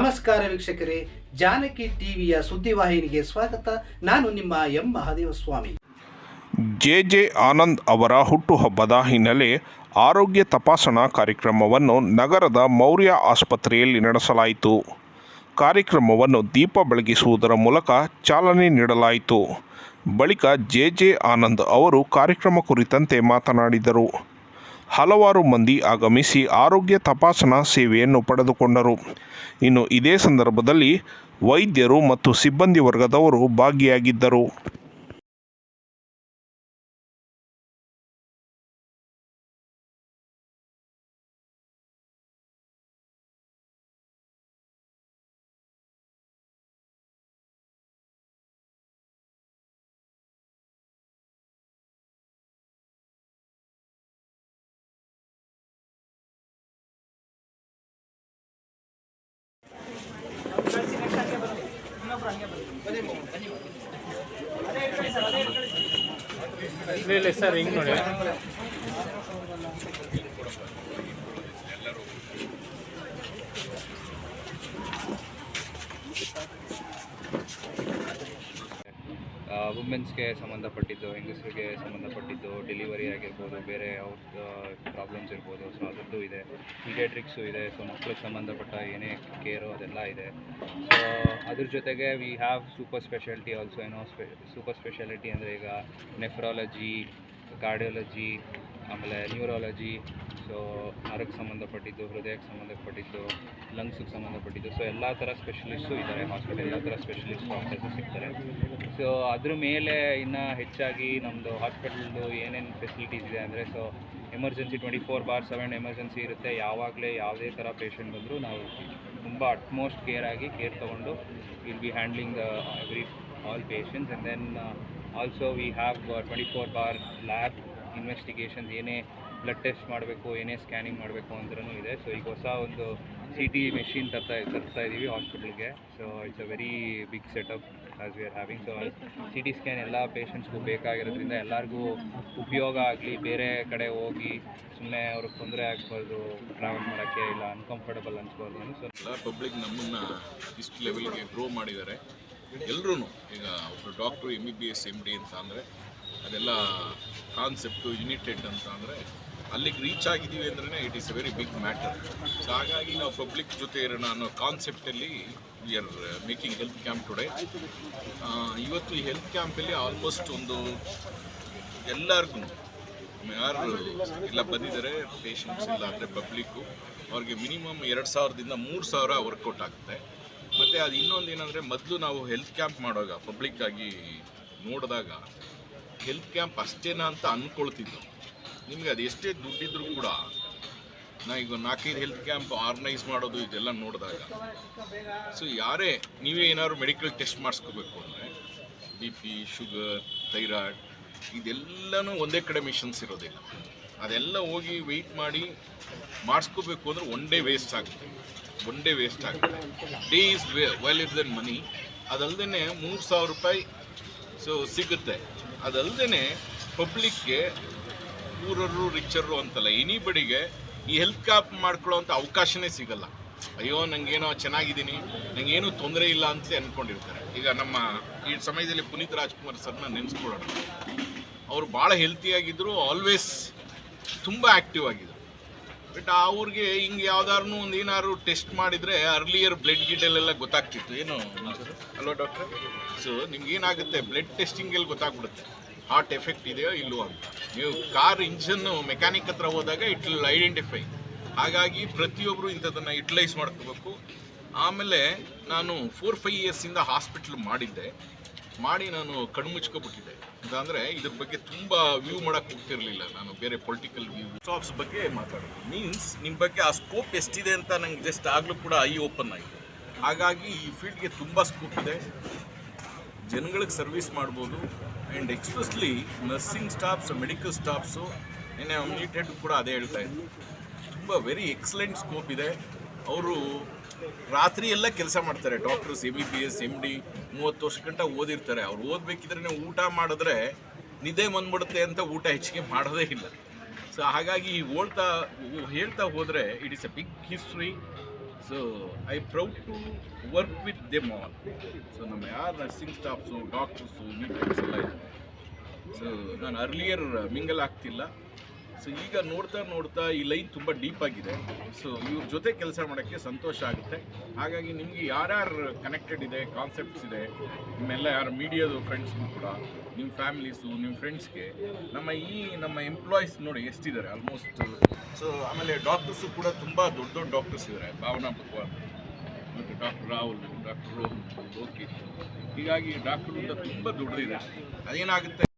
ನಮಸ್ಕಾರ ವೀಕ್ಷಕರೇ, ಜಾನಕಿ ಟಿವಿಯ ಸುದ್ದಿವಾಹಿನಿಗೆ ಸ್ವಾಗತ. ನಾನು ನಿಮ್ಮ M. Mahadeva Swamy J. J. Anand ಅವರ ಹುಟ್ಟುಹಬ್ಬದ ಹಿನ್ನೆಲೆ ಆರೋಗ್ಯ ತಪಾಸಣಾ ಕಾರ್ಯಕ್ರಮವನ್ನು ನಗರದ ಮೌರ್ಯ ಆಸ್ಪತ್ರೆಯಲ್ಲಿ ನಡೆಸಲಾಯಿತು. ಕಾರ್ಯಕ್ರಮವನ್ನು ದೀಪ ಬೆಳಗಿಸುವುದರ ಮೂಲಕ ಚಾಲನೆ ನೀಡಲಾಯಿತು. ಬಳಿಕ ಜೆ. ಜೆ. ಆನಂದ್ ಅವರು ಕಾರ್ಯಕ್ರಮ ಕುರಿತಂತೆ ಮಾತನಾಡಿದರು. ಹಲವಾರು ಮಂದಿ ಆಗಮಿಸಿ ಆರೋಗ್ಯ ತಪಾಸಣಾ ಸೇವೆಯನ್ನು ಪಡೆದುಕೊಂಡರು. ಇನ್ನು ಇದೇ ಸಂದರ್ಭದಲ್ಲಿ ವೈದ್ಯರು ಮತ್ತು ಸಿಬ್ಬಂದಿ ವರ್ಗದವರು ಭಾಗಿಯಾಗಿದ್ದರು. ಇಲ್ಲ ಸರ್ ಹಿಂಗೆ ನೋಡಿ. ವುಮೆನ್ಸ್ಗೆ ಸಂಬಂಧಪಟ್ಟಿದ್ದು, ಹೆಂಗಸರಿಗೆ ಸಂಬಂಧಪಟ್ಟಿದ್ದು ಡೆಲಿವರಿ ಆಗಿರ್ಬೋದು, ಬೇರೆ ಅವ್ರದ್ದು ಪ್ರಾಬ್ಲಮ್ಸ್ ಇರ್ಬೋದು. ಸೊ ಅದರದ್ದು ಇದೆ. ಪೀಡಿಯಾಟ್ರಿಕ್ಸು ಇದೆ. ಸೊ ಮಕ್ಳಿಗೆ ಸಂಬಂಧಪಟ್ಟ ಏನೇ ಕೇರು ಅದೆಲ್ಲ ಇದೆ. ಸೊ ಅದ್ರ ಜೊತೆಗೆ we have super speciality also ಏನೋ ಸ್ಪೆ ಸೂಪರ್ ಸ್ಪೆಷಾಲಿಟಿ ಅಂದರೆ ಈಗ ನೆಫ್ರಾಲಜಿ ಕಾರ್ಡಿಯೋಲಜಿ ಆಮೇಲೆ ನ್ಯೂರಾಲಜಿ ಸೊ ನರಕ್ಕೆ ಸಂಬಂಧಪಟ್ಟಿದ್ದು, ಹೃದಯಕ್ಕೆ ಸಂಬಂಧಪಟ್ಟಿದ್ದು ಲಂಗ್ಸಿಗೆ ಸಂಬಂಧಪಟ್ಟಿದ್ದು ಸೊ ಎಲ್ಲ ಥರ ಸ್ಪೆಷಲಿಸ್ಟು ಇದ್ದಾರೆ ಹಾಸ್ಪಿಟಲ್ ಎಲ್ಲ ಥರ ಸ್ಪೆಷಲಿಸ್ಟ್ ಡಾಕ್ಟರ್ಸು ಸಿಗ್ತಾರೆ. ಸೊ ಅದ್ರ ಮೇಲೆ ಇನ್ನು ಹೆಚ್ಚಾಗಿ ನಮ್ಮದು ಹಾಸ್ಪಿಟಲ್ದು ಏನೇನು ಫೆಸಿಲಿಟೀಸ್ ಇದೆ ಅಂದರೆ so emergency twenty four bar seven emergency ಇರುತ್ತೆ. ಯಾವಾಗಲೇ ಯಾವುದೇ ಥರ ಪೇಷಂಟ್ ಬಂದರೂ ನಾವು ತುಂಬ ಅಟ್ಮೋಸ್ಟ್ ಕೇರ್ ಆಗಿ ಕೇರ್ ತೊಗೊಂಡು will be handling the every all patients and then also we have twenty four bar lab investigations ಏನೇ ಬ್ಲಡ್ ಟೆಸ್ಟ್ ಮಾಡಬೇಕು, ಏನೇ ಸ್ಕ್ಯಾನಿಂಗ್ ಮಾಡಬೇಕು ಅಂದ್ರೂ ಇದೆ. ಸೊ ಈಗ ಹೊಸ ಒಂದು ಸಿ ಟಿ ಮೆಷಿನ್ ತರ್ತಾ ತರ್ತಾ ಇದ್ದೀವಿ ಹಾಸ್ಪಿಟಲ್ಗೆ so it's a very big setup as we are having so C T scan ಎಲ್ಲ ಪೇಷಂಟ್ಸ್ಗೂ ಬೇಕಾಗಿರೋದ್ರಿಂದ ಎಲ್ಲರಿಗೂ ಉಪಯೋಗ ಆಗಲಿ, ಬೇರೆ ಕಡೆ ಹೋಗಿ ಸುಮ್ಮನೆ ಅವ್ರಿಗೆ ತೊಂದರೆ ಆಗ್ಬಾರ್ದು ಟ್ರಾವೆಲ್ ಮಾಡೋಕ್ಕೆ ಇಲ್ಲ ಅನ್ಕಂಫರ್ಟಬಲ್ ಅನ್ಸ್ಬಾರ್ದು ಸೊ ಎಲ್ಲ ಪಬ್ಲಿಕ್ ನಮ್ಮನ್ನು ಇಷ್ಟು ಲೆವೆಲ್ಗೆ ಗ್ರೋ ಮಾಡಿದ್ದಾರೆ. ಎಲ್ಲರೂ ಈಗ ಒಬ್ಬರು doctor M B B S M D ಅಂತ ಅಂದರೆ ಅದೆಲ್ಲ ಕಾನ್ಸೆಪ್ಟು ಯುನಿಟೆಡ್ ಅಂತ ಅಂದರೆ ಅಲ್ಲಿಗೆ ರೀಚ್ ಆಗಿದ್ದೀವಿ ಅಂದ್ರೆ it is very big matter so ಹಾಗಾಗಿ ನಾವು ಪಬ್ಲಿಕ್ ಜೊತೆ ಇರೋಣ ಅನ್ನೋ ಕಾನ್ಸೆಪ್ಟಲ್ಲಿ we are making health camp today ಇವತ್ತು ಈ ಹೆಲ್ತ್ ಕ್ಯಾಂಪಲ್ಲಿ ಆಲ್ಮೋಸ್ಟ್ ಒಂದು ಎಲ್ಲರಿಗೂ ಯಾರು ಎಲ್ಲ ಬಂದಿದ್ದಾರೆ ಪೇಷಂಟ್ಸ್ ಇಲ್ಲ ಅಂದರೆ ಪಬ್ಲಿಕ್ಕು ಅವ್ರಿಗೆ ಮಿನಿಮಮ್ ಎರಡು ಸಾವಿರದಿಂದ ಮೂರು ಸಾವಿರ ವರ್ಕೌಟ್ ಆಗುತ್ತೆ. ಮತ್ತು ಅದು ಇನ್ನೊಂದು ಏನಂದರೆ ಮೊದಲು ನಾವು ಹೆಲ್ತ್ ಕ್ಯಾಂಪ್ ಮಾಡುವಾಗ ಪಬ್ಲಿಕ್ಕಾಗಿ ನೋಡಿದಾಗ ಹೆಲ್ತ್ ಕ್ಯಾಂಪ್ ಅಷ್ಟೇನಾ ಅಂತ ಅಂದ್ಕೊಳ್ತಿದ್ದು ನಿಮಗೆ ಅದು ಎಷ್ಟೇ ದುಡ್ಡಿದ್ರು ಕೂಡ ನಾ ಈಗ ನಾಲ್ಕೈದು ಹೆಲ್ತ್ ಕ್ಯಾಂಪ್ ಆರ್ಗನೈಸ್ ಮಾಡೋದು ಇದೆಲ್ಲ ನೋಡಿದಾಗ ಸೊ ಯಾರೇ ನೀವೇ ಏನಾದ್ರು ಮೆಡಿಕಲ್ ಟೆಸ್ಟ್ ಮಾಡಿಸ್ಕೋಬೇಕು ಅಂದರೆ ಬಿ ಪಿ ಶುಗರ್ ಥೈರಾಯ್ಡ್ ಇದೆಲ್ಲನೂ ಒಂದೇ ಕಡೆ ಮಿಷನ್ಸ್ ಇರೋದಿಲ್ಲ ಅದೆಲ್ಲ ಹೋಗಿ ವೆಯ್ಟ್ ಮಾಡಿ ಮಾಡಿಸ್ಕೋಬೇಕು ಅಂದರೆ ಒನ್ ಡೇ ವೇಸ್ಟ್ ಆಗುತ್ತೆ. ಒನ್ ಡೇ ವೇಸ್ಟ್ ಆಗುತ್ತೆ. Day is well is then money ಅದಲ್ಲದೆ ಮೂರು ಸಾವಿರ ರೂಪಾಯಿ ಸೊ ಸಿಗುತ್ತೆ. ಅದಲ್ಲದೆ ಪಬ್ಲಿಕ್ಗೆ ಊರರು ರಿಚರು ಅಂತಲ್ಲ ಎನಿಬಡಿಗೆ ಈ ಹೆಲ್ತ್ ಕ್ಯಾಪ್ ಮಾಡ್ಕೊಳ್ಳೋವಂಥ ಅವಕಾಶನೇ ಸಿಗಲ್ಲ. ಅಯ್ಯೋ, ನಂಗೇನೋ ಚೆನ್ನಾಗಿದ್ದೀನಿ ನನಗೇನು ತೊಂದರೆ ಇಲ್ಲ ಅಂತ ಅಂದ್ಕೊಂಡಿರ್ತಾರೆ ಈಗ ನಮ್ಮ ಈ ಸಮಯದಲ್ಲಿ ಪುನೀತ್ ರಾಜ್ಕುಮಾರ್ ಸರ್ನ ನೆನೆಸ್ಕೊಳ್ಳೋಣ. ಅವರು ಭಾಳ ಹೆಲ್ತಿಯಾಗಿದ್ದರು ಆಲ್ವೇಸ್ ತುಂಬ ಆ್ಯಕ್ಟಿವ್ ಆಗಿದ್ದರು ಬಟ್ ಅವ್ರಿಗೆ ಹಿಂಗೆ ಯಾವ್ದಾದ್ರು ಒಂದು ಏನಾದ್ರು ಟೆಸ್ಟ್ ಮಾಡಿದರೆ ಅರ್ಲಿಯರ್ ಬ್ಲಡ್ ಗಿಡಲ್ಲೆಲ್ಲ ಗೊತ್ತಾಗ್ತಿತ್ತು. ಏನು ಅಲ್ವಾ ಡಾಕ್ಟ್ರೆ? ಸೊ ನಿಮ್ಗೆ ಏನಾಗುತ್ತೆ ಬ್ಲಡ್ ಟೆಸ್ಟಿಂಗಲ್ಲಿ ಗೊತ್ತಾಗ್ಬಿಡುತ್ತೆ. ಹಾರ್ಟ್ ಎಫೆಕ್ಟ್ ಇದೆಯೋ ಇಲ್ಲವೋ ಅಂತ. ನೀವು ಕಾರ್ ಇಂಜನ್ನು ಮೆಕ್ಯಾನಿಕ್ ಹತ್ರ ಹೋದಾಗ ಇಟ್ ವಿಲ್ ಐಡೆಂಟಿಫೈ. ಹಾಗಾಗಿ ಪ್ರತಿಯೊಬ್ಬರು ಇಂಥದ್ದನ್ನು ಯುಟಿಲೈಸ್ ಮಾಡ್ಕೋಬೇಕು. ಆಮೇಲೆ ನಾನು ಫೋರ್ ಫೈವ್ ಇಯರ್ಸಿಂದ ಹಾಸ್ಪಿಟ್ಲ್ ಮಾಡಿದ್ದೆ. ಮಾಡಿ ನಾನು ಕಣ್ಮುಚ್ಕೊಬಿಟ್ಟಿದ್ದೆ ಅಂತಂದರೆ ಇದ್ರ ಬಗ್ಗೆ ತುಂಬ ವ್ಯೂ ಮಾಡೋಕ್ಕೆ ಹೋಗ್ತಿರಲಿಲ್ಲ ನಾನು ಬೇರೆ ಪೊಲಿಟಿಕಲ್ ವ್ಯೂ ಜಾಬ್ಸ್ ಬಗ್ಗೆ ಮಾತಾಡೋದು ಮೀನ್ಸ್ ನಿಮ್ಮ ಬಗ್ಗೆ ಆ ಸ್ಕೋಪ್ ಎಷ್ಟಿದೆ ಅಂತ ನಂಗೆ ಜಸ್ಟ್ ಆಗಲೂ ಕೂಡ ಐ ಓಪನ್ ಆಯಿತು ಹಾಗಾಗಿ ಈ ಫೀಲ್ಡ್ಗೆ ತುಂಬ ಸ್ಕೋಪ್ ಇದೆ. ಜನಗಳಿಗೆ ಸರ್ವಿಸ್ ಮಾಡ್ಬೋದು. And expressly nursing staffs medical staffs ನಿನ್ನೆ ಯುನೈಟೆಡ್ ಕೂಡ ಅದೇ ಹೇಳ್ತಾ ಇದ್ರು. ತುಂಬ ವೆರಿ ಎಕ್ಸಲೆಂಟ್ ಸ್ಕೋಪ್ ಇದೆ. ಅವರು ರಾತ್ರಿ ಎಲ್ಲ ಕೆಲಸ ಮಾಡ್ತಾರೆ. Doctors A B B S M D ಮೂವತ್ತು ವರ್ಷ ಗಂಟ ಓದಿರ್ತಾರೆ. ಅವ್ರು ಓದಬೇಕಿದ್ರೆ ಊಟ ಮಾಡಿದ್ರೆ ನಿದ್ದೆ ಬಂದ್ಬಿಡುತ್ತೆ ಅಂತ ಊಟ ಹೆಚ್ಚಿಗೆ ಮಾಡೋದೇ ಇಲ್ಲ. ಸೊ ಹಾಗಾಗಿ ಓಡ್ತಾ ಹೇಳ್ತಾ ಹೋದರೆ it is a big history so I proud to work with them all so ನಮ್ಮ ಯಾರು ನರ್ಸಿಂಗ್ ಸ್ಟಾಫ್ಸು ಡಾಕ್ಟರ್ಸು ಮಿಲಿಟರೀಸ್ ಎಲ್ಲ ಇದೆ. ಸೊ ನಾನು ಅರ್ಲಿಯರ್ ಮಿಂಗಲ್ ಆಗ್ತಿಲ್ಲ. ಸೊ ಈಗ ನೋಡ್ತಾ ನೋಡ್ತಾ ಈ ಲೈನ್ ತುಂಬ ಡೀಪ್ ಆಗಿದೆ. ಸೊ ಇವ್ರ ಜೊತೆ ಕೆಲಸ ಮಾಡೋಕ್ಕೆ ಸಂತೋಷ ಆಗುತ್ತೆ. ಹಾಗಾಗಿ ನಿಮಗೆ ಯಾರ್ಯಾರು ಕನೆಕ್ಟೆಡ್ ಇದೆ ಕಾನ್ಸೆಪ್ಟ್ಸ್ ಇದೆ, ನಿಮ್ಮೆಲ್ಲ ಯಾರು ಮೀಡಿಯಾದು ಫ್ರೆಂಡ್ಸ್ಗೂ ಕೂಡ ನಿಮ್ಮ ಫ್ಯಾಮಿಲೀಸು ನಿಮ್ಮ ಫ್ರೆಂಡ್ಸ್ಗೆ ನಮ್ಮ ಈ ನಮ್ಮ ಎಂಪ್ಲಾಯೀಸ್ ನೋಡಿ ಎಷ್ಟಿದ್ದಾರೆ ಆಲ್ಮೋಸ್ಟ್ ಸೊ ಆಮೇಲೆ ಡಾಕ್ಟರ್ಸು ಕೂಡ ತುಂಬ ದೊಡ್ಡ ದೊಡ್ಡ ಡಾಕ್ಟರ್ಸ್ ಇದ್ದಾರೆ ಭಾವನಾ ಭಗವಾನ್ ಮತ್ತು ಡಾಕ್ಟರ್ ರಾಹುಲ್ ಡಾಕ್ಟರ್ ಲೋಕೇಶ್. ಹೀಗಾಗಿ ಡಾಕ್ಟರ್ ತುಂಬ ದೊಡ್ಡದಿದೆ ಅದೇನಾಗುತ್ತೆ